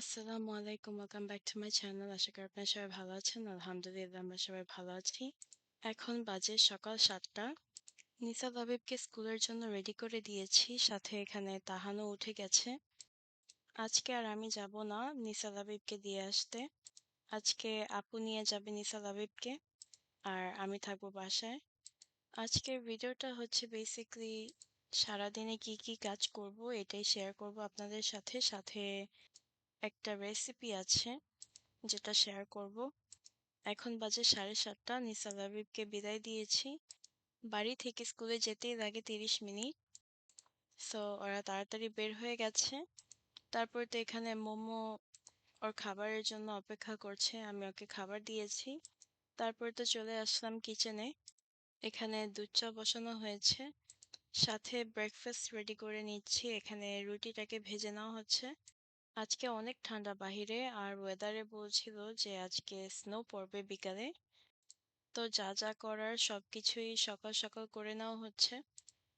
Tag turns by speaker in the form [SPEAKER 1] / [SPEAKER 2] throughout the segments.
[SPEAKER 1] আসসালামু আলাইকুম। Welcome back to my channel আশা করি আপনারা সবাই ভালো আছেন। আলহামদুলিল্লাহ, আমরা সবাই ভালো আছি। এখন বাজে সকাল সাতটা। নিসা লাবিবকে স্কুলের জন্য রেডি করে দিয়েছি। সাথে এখানে তাহানও উঠে গেছে। আজকে আর আমি যাব না নিসা লাবিবকে দিয়ে আসতে। আজকে আপু নিয়ে যাবে নিসা লাবিবকে আর আমি থাকব বাসায়। আজকের ভিডিওটা হচ্ছে বেসিকলি সারাদিনে কি কি কাজ করব এটাই শেয়ার করব আপনাদের সাথে। সাথে একটা রেসিপি আছে, যেটা শেয়ার করব। এখন বাজে সাড়ে সাতটা নিসা লাবিবকে বিদায় দিয়েছি। বাড়ি থেকে স্কুলে যেতেই লাগে তিরিশ মিনিট। সো ওরা তাড়াতাড়ি বের হয়ে গেছে। তারপর তো এখানে মোমো ওর খাবারের জন্য অপেক্ষা করছে, আমি ওকে খাবার দিয়েছি। তারপর তো চলে আসলাম কিচেনে এখানে দুধ চা বসানো হয়েছে। সাথে ব্রেকফাস্ট রেডি করে নিচ্ছি। এখানে রুটিটাকে ভেজে নেওয়া হচ্ছে। আজকে অনেক ঠান্ডা বাহিরে আর ওয়েদারে বলছিল যে আজকে স্নো পড়বে বিকালে। তো যা যা করার সব কিছুই সকাল সকাল করে নেওয়া হচ্ছে।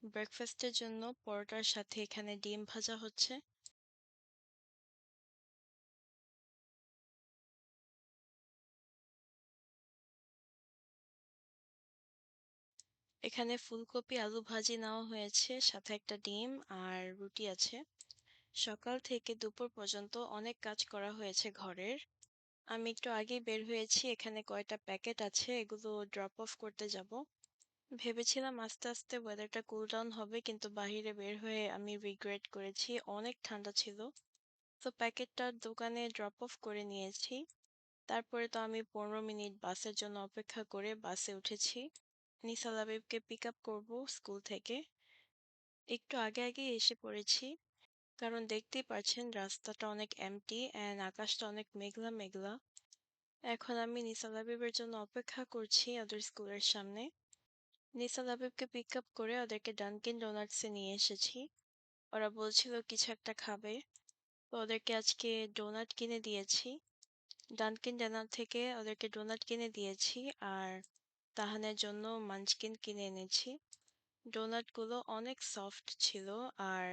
[SPEAKER 1] ব্রেকফাস্টের জন্য পরোটার সাথে এখানে ডিম ভাজা হচ্ছে। এখানে ফুলকপি, আলু ভাজি নেওয়া হয়েছে, সাথে একটা ডিম আর রুটি আছে। সকাল থেকে দুপুর পর্যন্ত অনেক কাজ করা হয়েছে ঘরের। আমি একটু আগেই বের হয়েছি, এখানে কয়টা প্যাকেট আছে এগুলো ড্রপ অফ করতে যাব। ভেবেছিলাম আস্তে আস্তে ওয়েদারটা কুল ডাউন হবে, কিন্তু বাহিরে বের হয়ে আমি রিগ্রেট করেছি, অনেক ঠান্ডা ছিল। তো প্যাকেটটা দোকানে ড্রপ অফ করে নিয়েছি। তারপরে তো আমি পনেরো মিনিট বাসের জন্য অপেক্ষা করে বাসে উঠেছি। নিসা লাবিবকে পিক আপ করব স্কুল থেকে। একটু আগে আগে এসে পড়েছি। কারণ দেখতেই পাচ্ছেন রাস্তাটা অনেক এমটি অ্যান্ড আকাশটা অনেক মেঘলা মেঘলা। এখন আমি নিসা লাবিবের জন্য অপেক্ষা করছি ওদের স্কুলের সামনে। নিসা লাবিবকে পিক আপ করে ওদেরকে ডানকিন ডোনাটসে নিয়ে এসেছি। ওরা বলছিল, কিছু একটা খাবে। তো ওদেরকে আজকে ডোনাট কিনে দিয়েছি। ডানকিন ডোনাট থেকে ওদেরকে ডোনাট কিনে দিয়েছি আর তাহানের জন্য মাঞ্চকিন কিনে এনেছি। ডোনাটগুলো অনেক সফট ছিল আর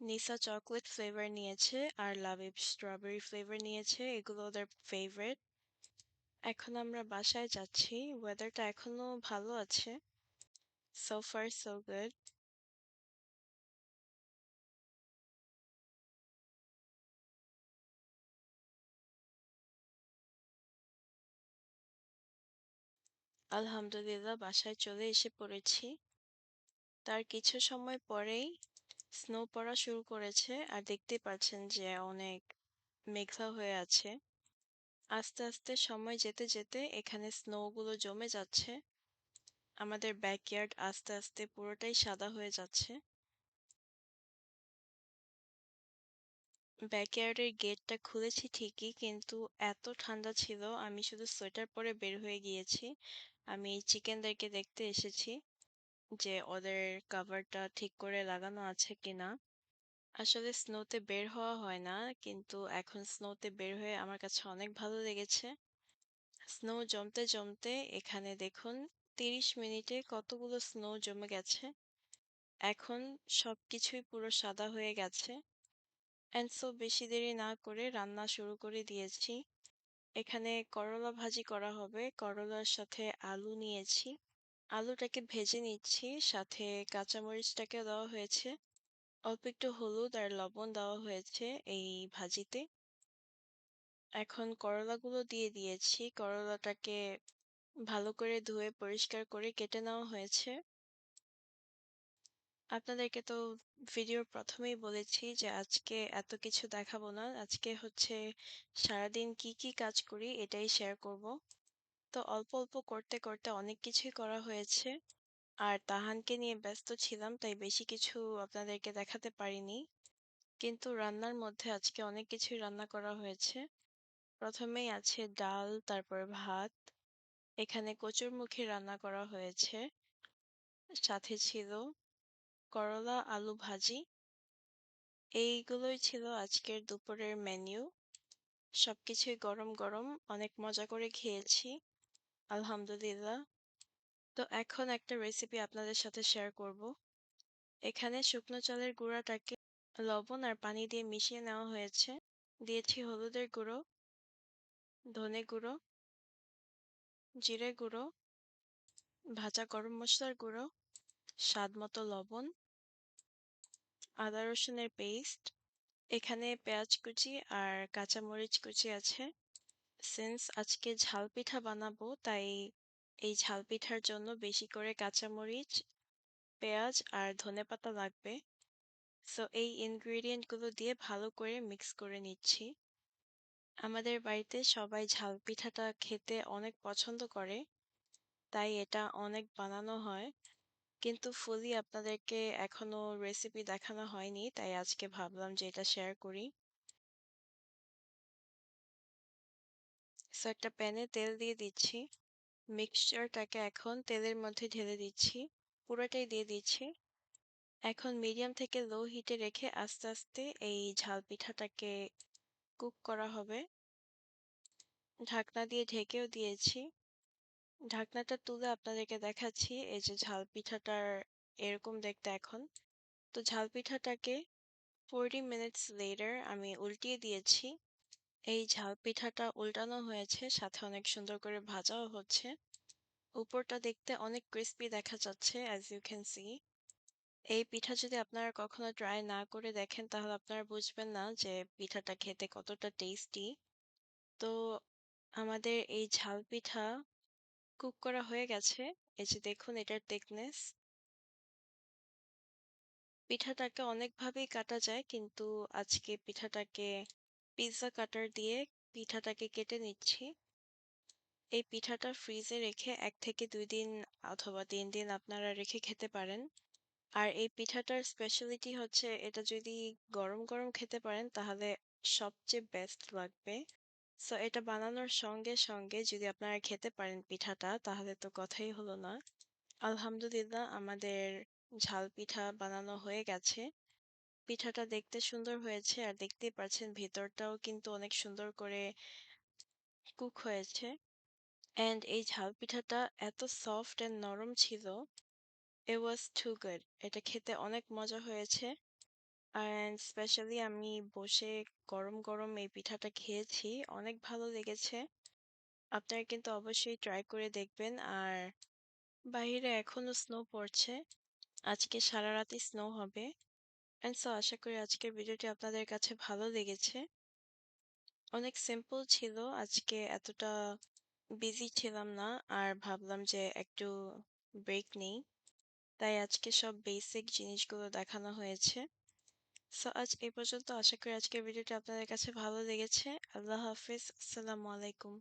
[SPEAKER 1] নিসা চকলেট ফ্লেভার নিয়েছে, আর লাবিব স্ট্রবেরি ফ্লেভার নিয়েছে, এগুলো ওদের ফেভারিট এখন আমরা বাসায় যাচ্ছি ওয়েদারটা এখনও ভালো আছে। সো ফার সো গুড আলহামদুলিল্লাহ, বাসায় চলে এসে পড়েছি। তার কিছু সময় পরেই স্নো পড়া শুরু করেছে আর দেখতে পাচ্ছেন যে অনেক মেঘলা হয়ে আছে। আস্তে আস্তে সময় যেতে যেতে এখানে স্নোগুলো জমে যাচ্ছে। আমাদের ব্যাকইয়ার্ড আস্তে আস্তে পুরোটাই সাদা হয়ে যাচ্ছে। ব্যাকইয়ার্ডের গেটটা খুলেছি ঠিকই কিন্তু এত ঠান্ডা ছিল, আমি শুধু সোয়েটার পরে বের হয়ে গিয়েছি। আমি চিকেনদেরকে দেখতে এসেছি। যে ওদের কাভারটা ঠিক করে লাগানো আছে কিনা। আসলে স্নোতে বের হওয়া হয় না, কিন্তু এখন স্নোতে বের হয়ে আমার কাছে অনেক ভালো লেগেছে। স্নো জমতে জমতে এখানে দেখুন তিরিশ মিনিটে কতগুলো স্নো জমে গেছে। এখন সবকিছুই পুরো সাদা হয়ে গেছে। অ্যান্ড সো বেশি দেরি না করে রান্না শুরু করে দিয়েছি। এখানে করলা ভাজি করা হবে, করলার সাথে আলু নিয়েছি। আলুটাকে ভেজে নিচ্ছি, সাথে কাঁচামরিচটাকে দেওয়া হয়েছে। অল্প একটু হলুদ আর লবণ দেওয়া হয়েছে এই ভাজিতে। এখন করলাগুলো দিয়ে দিয়েছি। করলাটাকে ভালো করে ধুয়ে পরিষ্কার করে কেটে নেওয়া হয়েছে। আপনাদেরকে তো ভিডিওর প্রথমেই বলেছি যে আজকে এত কিছু দেখাবো না। আজকে হচ্ছে সারাদিন কি কি কাজ করি এটাই শেয়ার করব। তো অল্প অল্প করতে করতে অনেক কিছুই করা হয়েছে। আর তাহানকে নিয়ে ব্যস্ত ছিলাম, তাই বেশি কিছু আপনাদেরকে দেখাতে পারিনি। কিন্তু রান্নার মধ্যে আজকে অনেক কিছুই রান্না করা হয়েছে। প্রথমেই আছে ডাল, তারপর ভাত। এখানে কচুরমুখী রান্না করা হয়েছে। সাথে ছিল করলা আলু ভাজি। এইগুলোই ছিল আজকের দুপুরের মেনু সবকিছুই গরম গরম। অনেক মজা করে খেয়েছি। আলহামদুলিল্লাহ। তো এখন একটা রেসিপি আপনাদের সাথে শেয়ার করব। এখানে শুকনো চালের গুঁড়াটাকে লবণ আর পানি দিয়ে মিশিয়ে নেওয়া হয়েছে। দিয়েছি হলুদের গুঁড়ো, ধনে গুঁড়ো, জিরে গুঁড়ো, ভাজা গরম মশলার গুঁড়ো, স্বাদ মতো লবণ, আদা রসুনের পেস্ট এখানে পেঁয়াজ কুচি আর কাঁচামরিচ কুচি আছে। সিন্স আজকে ঝাল পিঠা বানাবো, তাই এই ঝাল পিঠার জন্য বেশি করে কাঁচামরিচ, পেঁয়াজ আর ধনেপাতা লাগবে। সো এই ইনগ্রেডিয়েন্টগুলো দিয়ে ভালো করে মিক্স করে নিচ্ছি। আমাদের বাড়িতে সবাই ঝাল পিঠাটা খেতে অনেক পছন্দ করে, তাই এটা অনেক বানানো হয়। কিন্তু ফুলি আপনাদেরকে এখনও রেসিপি দেখানো হয়নি, তাই আজকে ভাবলাম যে এটা শেয়ার করি। সো একটা প্যানে তেল দিয়ে দিচ্ছি। মিক্সচারটাকে এখন তেলের মধ্যে ঢেলে দিচ্ছি। পুরোটাই দিয়ে দিচ্ছি। এখন মিডিয়াম থেকে লো হিটে রেখে আস্তে আস্তে এই ঝাল পিঠাটাকে কুক করা হবে। ঢাকনা দিয়ে ঢেকেও দিয়েছি। ঢাকনাটা তুলে আপনাদেরকে দেখাচ্ছি এই যে ঝাল পিঠাটার এরকম দেখতে এখন। তো ঝাল পিঠাটাকে ফোরটি মিনিটস লেটার আমি উল্টিয়ে দিয়েছি। এই ঝাল পিঠাটা উল্টানো হয়েছে, সাথে অনেক সুন্দর করে ভাজাও হচ্ছে। উপরটা দেখতে অনেক ক্রিস্পি দেখা যাচ্ছে অ্যাজ ইউ ক্যান সি এই পিঠা যদি আপনারা কখনো ট্রাই না করে দেখেন, তাহলে আপনারা বুঝবেন না যে পিঠাটা খেতে কতটা টেস্টি তো আমাদের এই ঝাল পিঠা কুক করা হয়ে গেছে। এই যে দেখুন এটার thickness পিঠাটাকে অনেকভাবেই কাটা যায়, কিন্তু আজকে পিঠাটাকে পিৎজা কাটার দিয়ে পিঠাটাকে কেটে নিচ্ছি। এই পিঠাটা ফ্রিজে রেখে এক থেকে দুই দিন অথবা তিন দিন আপনারা রেখে খেতে পারেন। আর এই পিঠাটার স্পেশালিটি হচ্ছে এটা যদি গরম গরম খেতে পারেন তাহলে সবচেয়ে বেস্ট লাগবে। সো এটা বানানোর সঙ্গে সঙ্গে যদি আপনারা খেতে পারেন পিঠাটা তাহলে তো কথাই হলো না। আলহামদুলিল্লাহ আমাদের ঝাল পিঠা বানানো হয়ে গেছে। পিঠাটা দেখতে সুন্দর হয়েছে আর দেখতেই পাচ্ছেন ভেতরটাও কিন্তু অনেক সুন্দর করে কুক হয়েছে। অ্যান্ড এই ঝাল পিঠাটা এত সফট অ্যান্ড নরম ছিল, it ওয়াজ টু good. এটা খেতে অনেক মজা হয়েছে। অ্যান্ড স্পেশালি আমি বসে গরম গরম এই পিঠাটা খেয়েছি, অনেক ভালো লেগেছে। আপনারা কিন্তু অবশ্যই ট্রাই করে দেখবেন। আর বাইরে এখনও স্নো পড়ছে, আজকে সারা রাতই স্নো হবে। অ্যান্ড সো আশা করি আজকের ভিডিওটি আপনাদের কাছে ভালো লেগেছে। অনেক সিম্পল ছিল, আজকে এতটা বিজি ছিলাম না, আর ভাবলাম যে একটু ব্রেক নেই। তাই আজকে সব বেসিক জিনিসগুলো দেখানো হয়েছে। সো আজ এই পর্যন্ত আশা করি আজকের ভিডিওটি আপনাদের কাছে ভালো লেগেছে। আল্লাহ হাফিজ। আসসালামু আলাইকুম।